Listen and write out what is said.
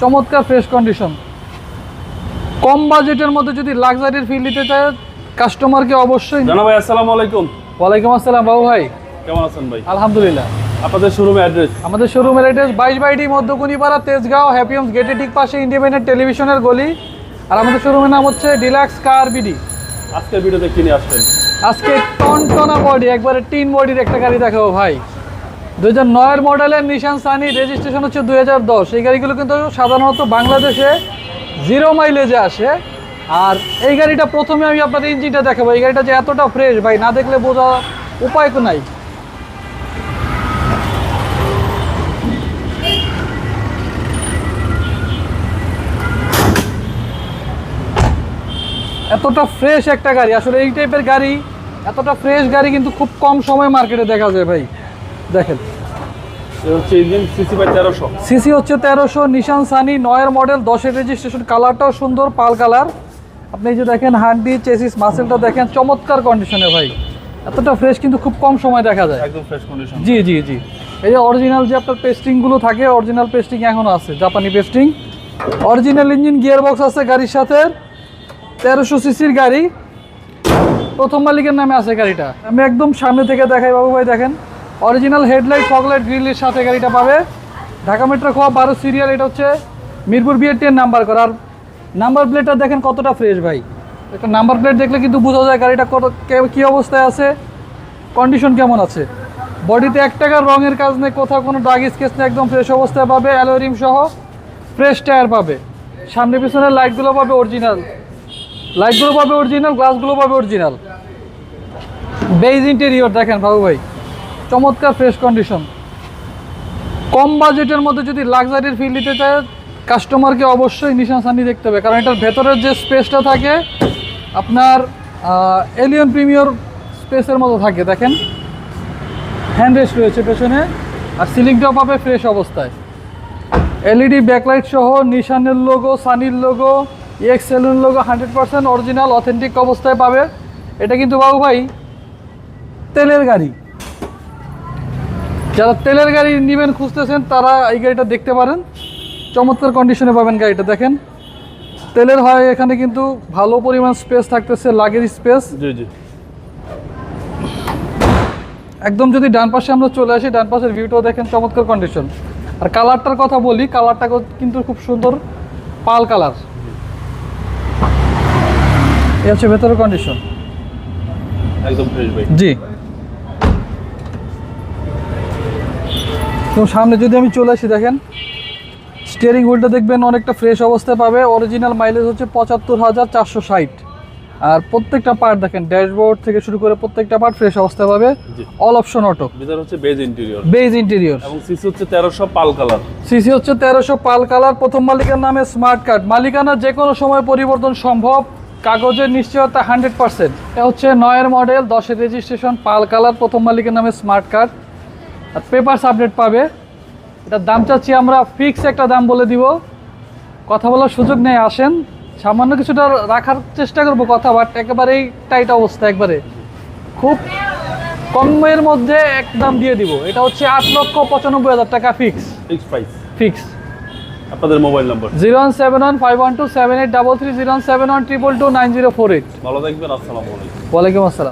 চমৎকার fresh condition কম বাজেটের মধ্যে যদি লাক্সারির ফিল নিতে চায় কাস্টমারকে অবশ্যই জানা ভাই আসসালামু আলাইকুম। ওয়ালাইকুম আসসালাম বাবু ভাই। কেমন আছেন ভাই? আলহামদুলিল্লাহ। আপনাদের শোরুমে অ্যাড্রেস আমাদের শোরুমের অ্যাড্রেস বাইশ বাইটি মধ্যকুনিপাড়া তেজগাঁও হ্যাপিয়মস গেটের ঠিক পাশে ইন্ডিপেন্ডেন্ট টেলিভিশনের গলি। আর আমাদের শোরুমের নাম হচ্ছে ডিলাক্স কার বিডি আজকের ভিডিওতে কিনে আসবেন? আজকে টন টনা বডি একবারে টিন বডির একটা গাড়ি দেখাবো ভাই। দু হাজার নয়ের মডেলের নিশান সানি রেজিস্ট্রেশন হচ্ছে দুই হাজার দশ। এই গাড়িগুলো কিন্তু সাধারণত বাংলাদেশে জিরো মাইলেজে আসে। আর এই গাড়িটা প্রথমে আমি আপনাদের ইঞ্জিনটা দেখাবো। এই গাড়িটা যে এতটা ফ্রেশ ভাই, না দেখলে বোঝা উপায় তো নাই। এতটা ফ্রেশ একটা গাড়ি। আসলে এই টাইপের গাড়ি, এতটা ফ্রেশ গাড়ি কিন্তু খুব কম সময় মার্কেটে দেখা যায়, ভাই। দেখেন। সিসি হচ্ছে তেরোশো। নিশান সানি নয়ের মডেল দশের রেজিস্ট্রেশন কালারটাও সুন্দর পাল কালার আপনি যে দেখেন হান্ডি চেসিস মাসেলটা দেখেন চমৎকার কন্ডিশনে ভাই। এতটা ফ্রেশ কিন্তু খুব কম সময় দেখা যায়। একদম ফ্রেশ কন্ডিশন জি জি জি। এই যে অরিজিনাল যে আপনার পেস্টিংগুলো থাকে অরিজিনাল পেস্টিং এখনও আছে জাপানি pasting original engine gear box আছে গাড়ির সাথে। তেরোশো সিসির গাড়ি। প্রথম মালিকের নামে আছে গাড়িটা। আমি একদম সামনে থেকে দেখাই বাবু ভাই দেখেন। অরিজিনাল হেডলাইট ফগলাইট গ্রিলের সাথে গাড়িটা পাবে। ঢাকা মেট্রো খোয়া বারো সিরিয়াল এটা হচ্ছে মিরপুর টেন নাম্বার করা। আর নাম্বার প্লেটটা দেখেন কতটা ফ্রেশ ভাই। একটা নাম্বার প্লেট দেখলে কিন্তু বোঝা যায় গাড়িটা কত, কে- অবস্থায় আছে কন্ডিশন কেমন আছে। বডিতে এক টাকার রঙের কাজ নেই, কোথাও কোনো দাগ স্কেচ নেই, একদম ফ্রেশ অবস্থায় পাবে অ্যালোরিম সহ ফ্রেশ টায়ার পাবে। সামনে পিছনের লাইটগুলো পাবে অরিজিনাল লাইটগুলো পাবে অরিজিনাল গ্লাসগুলো পাবে অরিজিনাল বেজ ইন্টেরিয়র দেখেন বাবু ভাই। চমৎকার ফ্রেশ কন্ডিশন কম বাজেটের মধ্যে যদি লাক্সারির ফিল নিতে চায় কাস্টমারকে অবশ্যই নিশান সানি দেখতে হবে। কারণ এটার ভেতরের যে স্পেসটা থাকে, আপনার এলিয়ন প্রিমিয়র স্পেসের মতো থাকে, দেখেন। হ্যান্ড রেস্ট রয়েছে পেছনে, আর সিলিংটাও পাবে ফ্রেশ অবস্থায়। এলইডি ব্যাকলাইট সহ নিশানের logo সানির logo X saloon logo hundred percent original authentic অবস্থায় পাবে। এটা কিন্তু বাবু ভাই, তেলের গাড়ি। যারা তেলের গাড়ি নেবেন খুঁজতেছেন তারা এই গাড়িটা দেখতে পারেন। চমৎকার কন্ডিশনে পাবেন গাড়িটা দেখেন। তেলের হয় এখানে কিন্তু ভালো পরিমাণ স্পেস থাকতেছে লাগেজ স্পেস জি জি। একদম যদি ডান পাশে আমরা চলে আসি ডান পাশের ভিউটাও দেখেন চমৎকার কন্ডিশন আর কালারটার কথা বলি কালারটা কিন্তু খুব সুন্দর পাল কালার এই হচ্ছে ভেতরের কন্ডিশন একদম ফ্রেশ জি। তো সামনে যদি আমি চলে আসি দেখেন স্টিয়ারিং হুইলটা দেখবেন অনেকটা ফ্রেশ অবস্থায় পাবে। অরিজিনাল মাইলেজ হচ্ছে পঁচাত্তর হাজার চারশো ষাট। আর প্রত্যেকটা পার্ট দেখেন ড্যাশবোর্ড থেকে শুরু করে প্রত্যেকটা পার্ট ফ্রেশ অবস্থায় পাবে। অল অপশন অটো ভিতর হচ্ছে বেজ ইন্টেরিয়র বেজ ইন্টেরিয়র এবং সিসি হচ্ছে তেরোশো পাল কালার সিসি হচ্ছে তেরোশো পাল কালার প্রথম মালিকের নামে স্মার্ট কার্ড মালিকানা যে কোনো সময় পরিবর্তন সম্ভব। কাগজের নিশ্চয়তা হান্ড্রেড পার্সেন্ট এটা হচ্ছে নয়ের মডেল দশের রেজিস্ট্রেশন পাল কালার প্রথম মালিকের নামে স্মার্ট কার্ড আর পেপারস আপডেট পাবে। এটার দাম চাচ্ছি আমরা ফিক্স একটা দাম বলে দিব। কথা বলার সুযোগ নেই আসেন। সামান্য কিছুটা রাখার চেষ্টা করব কথা বাট একেবারেই টাইট অবস্থা একবারে। খুব কমের মধ্যে এক দাম দিয়ে দিব। এটা হচ্ছে আট লক্ষ পঁচানব্বই হাজার টাকা ফিক্স ফিক্স প্রাইস ফিক্স আপনাদের mobile number zero one seven one five one two seven eight double three zero one seven one triple two nine zero four eight. ভালো থাকবেন আসসালামু আলাইকুম। ওয়ালাইকুম আসসালাম।